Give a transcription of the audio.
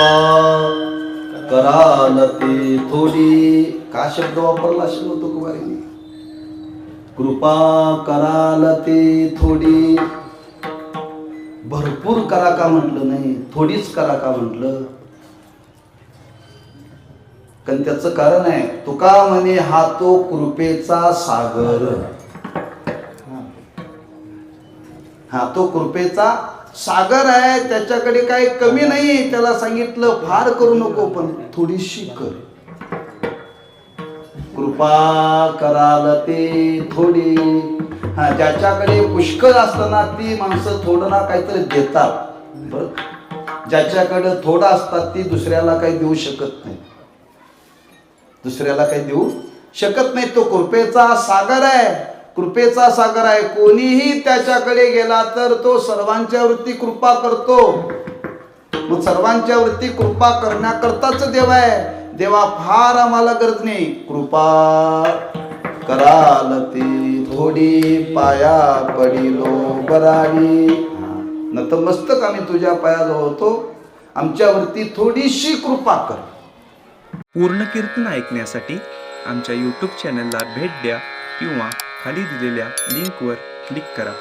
कृपा कराल ते थोडी का शब्द वापरला असेल होतो कुमारीने. कृपा कराल ते थोडी. भरपूर करा का म्हटलं नाही थोडीच करा का म्हटलं? कारण त्याचं कारण आहे तुका म्हणे हा तो कृपेचा सागर. हा तो कृपेचा सागर आहे त्याच्याकडे काही कमी नाही त्याला सांगितलं फार करू नको पण थोडीशी कर. कृपा कराल ते थोडी. हा ज्याच्याकडे पुष्कळ असताना ती माणसं थोडं ना काहीतरी देतात. बर? ज्याच्याकडे थोडं असतात ती दुसऱ्याला काही देऊ शकत नाही. दुसऱ्याला काही देऊ शकत नाही. तो कृपेचा सागर आहे. कृपेचा सागर आहे. कोणीही त्याच्याकडे गेला तर तो सर्वांच्या वरती कृपा करतो. मग सर्वांच्या वरती कृपा करण्याकरताच देव आहे. देवा फार आम्हाला गरज नाही कृपा कराल ती थोडी पाया पडिलो बराडी. नतमस्तक आम्ही तुझ्या पायाजवळ होतो. आमच्यावरती थोडीशी कृपा कर. पूर्ण कीर्तन ऐकण्यासाठी आमच्या यूट्यूब चॅनलला भेट द्या किंवा खाली दिलेल्या लिंकवर क्लिक करा.